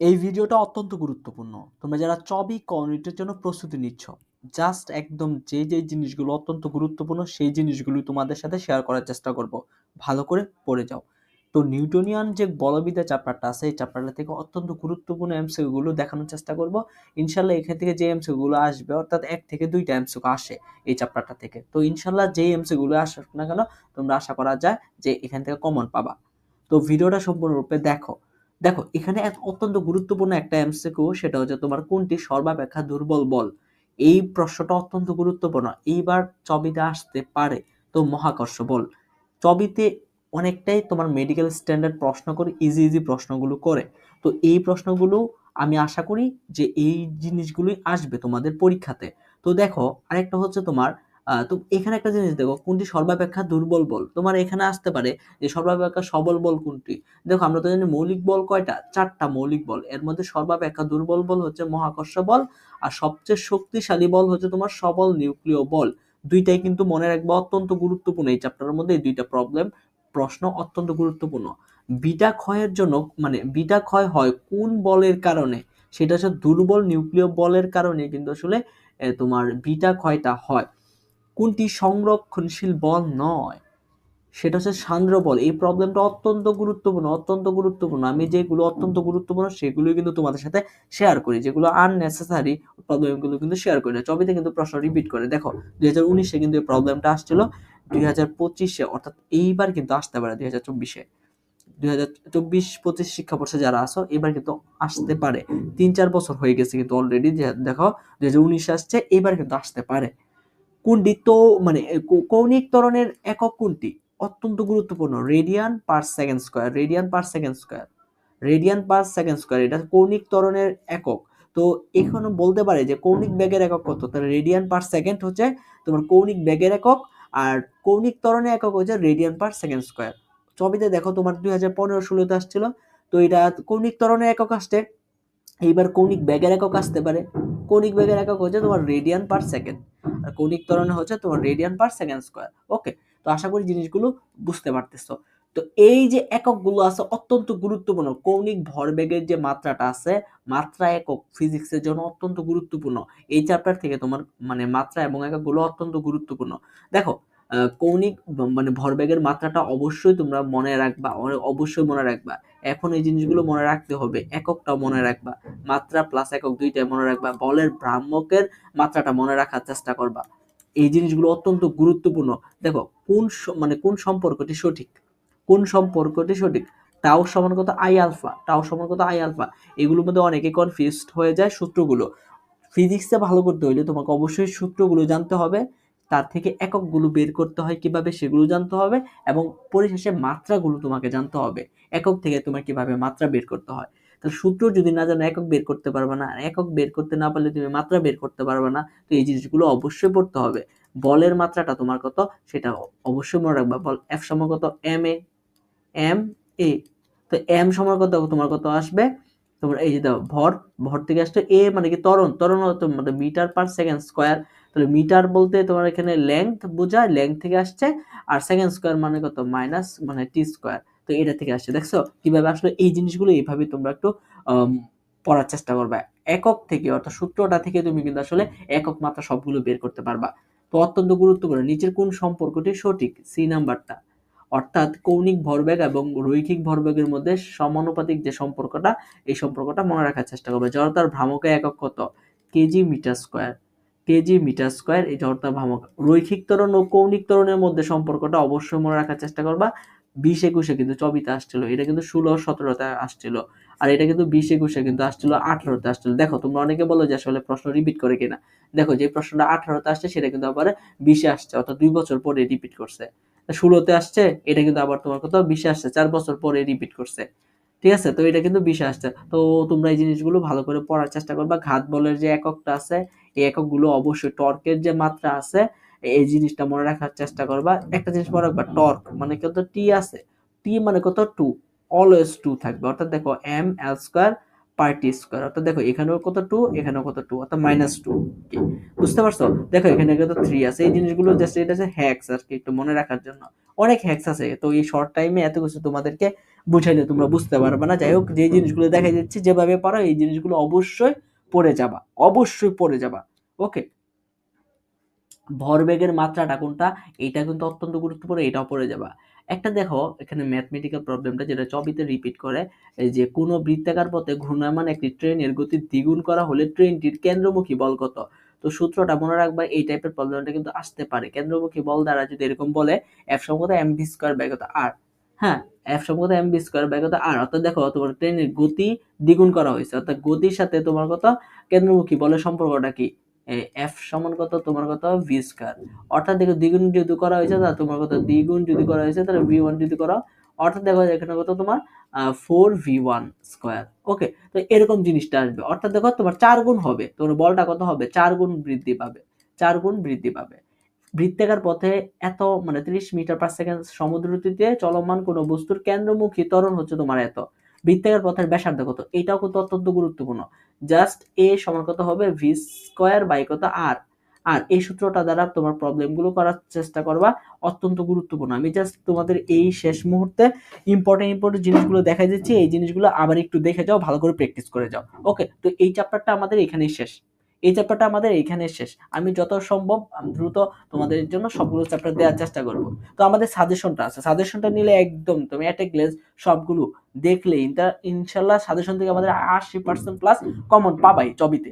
এই ভিডিওটা অত্যন্ত গুরুত্বপূর্ণ। তোমরা যারা চবি কমিউনিটির জন্য প্রস্তুতি নিচ্ছ জাস্ট একদম যে যে জিনিসগুলো অত্যন্ত গুরুত্বপূর্ণ, সেই জিনিসগুলো তোমাদের সাথে শেয়ার করার চেষ্টা করব। ভালো করে পড়ে যাও। তো নিউটনিয়ান যে বলবিদ্যা চ্যাপ্টারটা আছে, এই চ্যাপ্টারটা থেকে অত্যন্ত গুরুত্বপূর্ণ এমসিগুলো দেখানোর চেষ্টা করব। ইনশাল্লাহ এখান থেকে যে এমসিগুলো আসবে, অর্থাৎ এক থেকে দুইটা এমসিকু আসে এই চ্যাপ্টারটা থেকে। তো ইনশাল্লাহ যে এমসিগুলো আসুক না কেন, তোমরা আশা করা যায় যে এখান থেকে কমন পাবা। তো ভিডিওটা সম্পূর্ণরূপে দেখো। দেখো, এখানে অত্যন্ত গুরুত্বপূর্ণ একটা এমসিকিউ সেটা হচ্ছে তোমার কোনটি? সর্বাপেক্ষা দুর্বল বল। এই প্রশ্নটা অত্যন্ত গুরুত্বপূর্ণ। এইবার চবিতে আসতে পারে তো মহাকর্ষ বল। চবিতে অনেকটাই তোমার মেডিকেল স্ট্যান্ডার্ড প্রশ্ন করে ইজি ইজি প্রশ্নগুলো করে। তো এই প্রশ্নগুলো আমি আশা করি যে এই জিনিসগুলোই আসবে তোমাদের পরীক্ষাতে। তো দেখো, আরেকটা হচ্ছে তোমার তো এখানে একটা জিনিস দেখো, কোনটি সর্বাপেক্ষা দুর্বল বল? তোমার এখানে আসতে পারে যে সর্বাপেক্ষা সবল বল কোনটি? দেখো, আমরা তো জানি মৌলিক বল কয়টা? চারটা মৌলিক বল। এর মধ্যে সর্বাপেক্ষা দুর্বল বল হচ্ছে মহাকর্ষ বল, আর সবচেয়ে শক্তিশালী বল হচ্ছে তোমার সবল নিউক্লিয় বল। দুইটাই কিন্তু মনে রাখবা অত্যন্ত গুরুত্বপূর্ণ এই চ্যাপ্টারের মধ্যে, এই দুইটা প্রবলেম প্রশ্ন অত্যন্ত গুরুত্বপূর্ণ। বিটা ক্ষয়ের জন্য মানে বিটা ক্ষয় হয় কোন বলের কারণে? সেটা হচ্ছে দুর্বল নিউক্লিয় বলের কারণে কিন্তু আসলে তোমার বিটা ক্ষয়টা হয়। কোনটি সংরক্ষণশীল বল নয়? সেটা হচ্ছে সান্দ্র বল। এই প্রবলেমটা অত্যন্ত গুরুত্বপূর্ণ অত্যন্ত গুরুত্বপূর্ণ। আমি যেগুলো অত্যন্ত গুরুত্বপূর্ণ, সেগুলোই কিন্তু তোমাদের সাথে শেয়ার করি। যেগুলো আননেসেসারি প্রবলেমগুলো কিন্তু শেয়ার করি না। চবিতে কিন্তু প্রশ্ন রিপিট করে। দেখো, দুই হাজার উনিশে কিন্তু এই প্রবলেমটা আসছিল দুই হাজার পঁচিশে, অর্থাৎ এইবার কিন্তু আসতে পারে দুই হাজার চব্বিশে। দুই হাজার চব্বিশ পঁচিশ শিক্ষাবর্ষে যারা আসো এবার কিন্তু আসতে পারে। তিন চার বছর হয়ে গেছে কিন্তু অলরেডি দেখো, দুই হাজার উনিশে আসছে, এবার কিন্তু আসতে পারে। কোনটি তো মানে কৌণিক ত্বরণের একক কোনটি অত্যন্ত গুরুত্বপূর্ণ। Radian per second square radian per second square radian per second square এটা কৌণিক ত্বরণের একক। তো এখানে বলতে পারে যে কৌণিক বেগের একক কত? তাহলে রেডিয়ান পার সেকেন্ড হচ্ছে তোমার কৌণিক বেগের একক আর কৌণিক ত্বরণের একক হচ্ছে রেডিয়ান পার সেকেন্ড স্কোয়ার ছবিতে দেখো তোমার দুই হাজার পনেরো ষোলোতে আসছিল। তো এটা কৌণিক ত্বরণের একক আসছে। এইবার কৌণিক বেগের একক আসতে পারে। কৌণিক বেগের একক হচ্ছে তোমার রেডিয়ান পার সেকেন্ড আর কৌণিক ত্বরণে হচ্ছে তোমার radian per second square okay তো আশা করি জিনিসগুলো বুঝতে পারতেছো। তো এই যে এককগুলো আছে অত্যন্ত গুরুত্বপূর্ণ, কৌণিক ভরবেগের যে মাত্রাটা আছে, মাত্রা একক ফিজিক্সের জন্য অত্যন্ত গুরুত্বপূর্ণ। এই চ্যাপ্টার থেকে তোমার মানে মাত্রা এবং এককগুলো অত্যন্ত গুরুত্বপূর্ণ। দেখো কৌণিক মানে ভরবেগের মাত্রাটা অবশ্যই তোমরা মনে রাখবা অবশ্যই মনে রাখবা। এখন এই জিনিসগুলো মনে রাখতে হবে, এককটাও মনে রাখবা। মাত্রা প্লাস একক দুইটাই মনে রাখবা, বলের ভ্রাম্যকের মাত্রাটা মনে রাখার চেষ্টা করবা। এই জিনিসগুলো অত্যন্ত গুরুত্বপূর্ণ। দেখো, কোন মানে কোন সম্পর্কটি সঠিক? কোন সম্পর্কটি সঠিক? টাও সমান কত আই আলফা টাও সমান কত আই আলফা এগুলোর মধ্যে অনেকে কনফিউজড হয়ে যায় সূত্রগুলো। ফিজিক্সে ভালো করতে হলে তোমাকে অবশ্যই সূত্রগুলো জানতে হবে। তার থেকে এককগুলো বের করতে হয় কীভাবে সেগুলো জানতে হবে এবং পরিশেষে মাত্রাগুলো তোমাকে জানতে হবে, একক থেকে তোমার কীভাবে মাত্রা বের করতে হয়। তাহলে সূত্র যদি না জানো, একক বের করতে পারবে না একক বের করতে না পারলে তুমি মাত্রা বের করতে পারবে না, তো এই জিনিসগুলো অবশ্যই পড়তে হবে। বলের মাত্রাটা তোমার কত, সেটা অবশ্যই মনে রাখবা। বল এফ সমান কত? এম এ এম এ তো এম সমান কত? তোমার কত আসবে? তোমার এই যে ভর ভর থেকে আসছে এ মানে কি ত্বরণ হতো মানে মিটার পার সেকেন্ড স্কোয়ার তাহলে মিটার বলতে তোমার এখানে লেংথ বোঝায় লেংথ থেকে আসছে, আর সেকেন্ড স্কোয়ার মানে কত? মাইনাস মানে টি স্কোয়ার তো এটা থেকে আসছে, দেখছ? কীভাবে আসলে? এই জিনিসগুলো এইভাবে তোমরা একটু পড়ার চেষ্টা করবে। একক থেকে অর্থাৎ সূত্রটা থেকে তুমি কিন্তু আসলে একক মাত্রা সবগুলো বের করতে পারবা। তো অত্যন্ত গুরুত্বপূর্ণ, নিচের কোন সম্পর্কটি সঠিক? সি নাম্বারটা অর্থাৎ কৌণিক ভরবেগ এবং রৈখিক ভরবেগের মধ্যে সমানুপাতিক যে সম্পর্কটা, এই সম্পর্কটা মনে রাখার চেষ্টা করবে। জড়তার ভ্রামকের একক কত? K G metre square. K G metre square এই জড়তার ভ্রামক। রৈখিক ত্বরণ ও কৌণিক ত্বরণের মধ্যে সম্পর্কটা অবশ্যই মনে রাখার চেষ্টা করবা। বিশ একুশে কিন্তু চবিতে আসছিল। এটা কিন্তু ষোলো সতেরোতে আসছিল। আর এটা কিন্তু বিশ একুশে কিন্তু আসছিল আঠারোতে আসছিল। দেখো, তোমরা অনেকে বলো যে আসলে প্রশ্ন রিপিট করে কিনা। দেখো, যে প্রশ্নটা আঠারোতে আসছে, সেটা কিন্তু আবার বিশে আসছে। অর্থাৎ দুই বছর পরে রিপিট করছে। ষোলোতে আসছে, এটা কিন্তু আবার তোমার কত বিশে আসছে, চার বছর পরে রিপিট করছে। ঠিক আছে? তো এটা কিন্তু বিশে আসছে। তো তোমরা এই জিনিসগুলো ভালো করে পড়ার চেষ্টা করবা। ঘাত বলের যে এককটা আছে, এই এককগুলো অবশ্যই টর্কের যে মাত্রা আছে, এই জিনিসটা মনে রাখার চেষ্টা করবা। একটা জিনিস মনে রাখবা, টর্ক মানে কত টি আছে? টি মানে কত টু? অলওয়েজ টু থাকবে। অর্থাৎ দেখো M L square per T square, অর্থাৎ দেখো এখানেও কত টু এখানেও কত টু অর্থাৎ মাইনাস টু বুঝতে পারছ? দেখো এখানে কত থ্রি আছে, এই জিনিসগুলো জাস্ট এটা হচ্ছে হ্যাক্স আর কি, একটু মনে রাখার জন্য। অনেক হ্যাক্স আছে, তো এই শর্ট টাইমে এত কিছু তোমাদেরকে তোমরা বুঝতে পারবে না। যাই হোক, যে জিনিসগুলো দেখা যাচ্ছে যেভাবে পারো, এই জিনিসগুলো অবশ্যই পড়ে যাবা, অবশ্যই পড়ে যাবা ওকে ভরবেগের মাত্রাটা কোনটা? এইটা কিন্তু অত্যন্ত গুরুত্বপূর্ণ, এটাও পড়ে যাবা। একটা দেখো, এখানে ম্যাথমেটিক্যাল প্রবলেমটা যেটা চবিতে রিপিট করে যে কোনো বৃত্তাকার পথে ঘূর্ণায়মান একটি ট্রেনের গতি দ্বিগুণ করা হলে ট্রেনটির কেন্দ্রমুখী বল কত? তো সূত্রটা মনে রাখবা, এই টাইপের প্রবলেমটা কিন্তু আসতে পারে। কেন্দ্রমুখী বল দ্বারা যদি এরকম বলে এফ সম্পর্কে এম ভি স্কোয়ার ব্যাগত আর হ্যাঁ এফ সম্পর্কে এম ভি স্কোয়ার ব্যাগত আর অর্থাৎ দেখো, তোমার ট্রেনের গতি দ্বিগুণ করা হয়েছে। অর্থাৎ গতির সাথে তোমার কত? কেন্দ্রমুখী বলের সম্পর্কটা কি? এফ সমান কত? তোমার কত? ভি স্কোয়ার অর্থাৎ দেখো দ্বিগুণ যদি করা হয়েছে, তাহলে তোমার কত? দ্বিগুণ যদি করা হয়েছে, তাহলে ভি ওয়ান যদি করো। অর্থাৎ দেখো এখানে কত তোমার? Four V one square okay তো এরকম জিনিসটা আসবে। অর্থাৎ দেখো তোমার চার গুণ হবে। তোমার বলটা কত হবে? চার গুণ বৃদ্ধি পাবে। চার গুণ বৃদ্ধি পাবে। বৃত্তাকার পথে এত মানে ত্রিশ মিটার পার সেকেন্ড সমুদ্রতিতে চলমান কোনো বস্তুর কেন্দ্রমুখী ত্বরণ হচ্ছে তোমার এত। বৃত্তাকার পথের ব্যাসার্ধ কত? এটাও কিন্তু অত্যন্ত গুরুত্বপূর্ণ। জাস্ট এ সমান কত হবে? ভি স্কোয়ার বাই কত? আর আর এই সূত্রটা দ্বারা তোমার প্রবলেমগুলো করার চেষ্টা করবা। অত্যন্ত গুরুত্বপূর্ণ। আমি জাস্ট তোমাদের এই শেষ মুহূর্তে ইম্পর্টেন্ট ইম্পর্টেন্ট জিনিসগুলো দেখা যাচ্ছে এই জিনিসগুলো আবার একটু দেখে যাও, ভালো করে প্র্যাকটিস করে যাও। ওকে তো এই চ্যাপ্টারটা আমাদের এখানেই শেষ। এই চ্যাপ্টারটা আমাদের এইখানে শেষ। আমি যত সম্ভব দ্রুত তোমাদের জন্য সবগুলো চ্যাপ্টার দেওয়ার চেষ্টা করব। তো আমাদের সাজেশনটা আছে। সাজেশনটা নিলে একদম তুমি অ্যাট এ সবগুলো দেখলে ইনশাল্লাহ সাজেশন থেকে আমাদের আশি পার্সেন্ট প্লাস কমন পাবাই চবিতে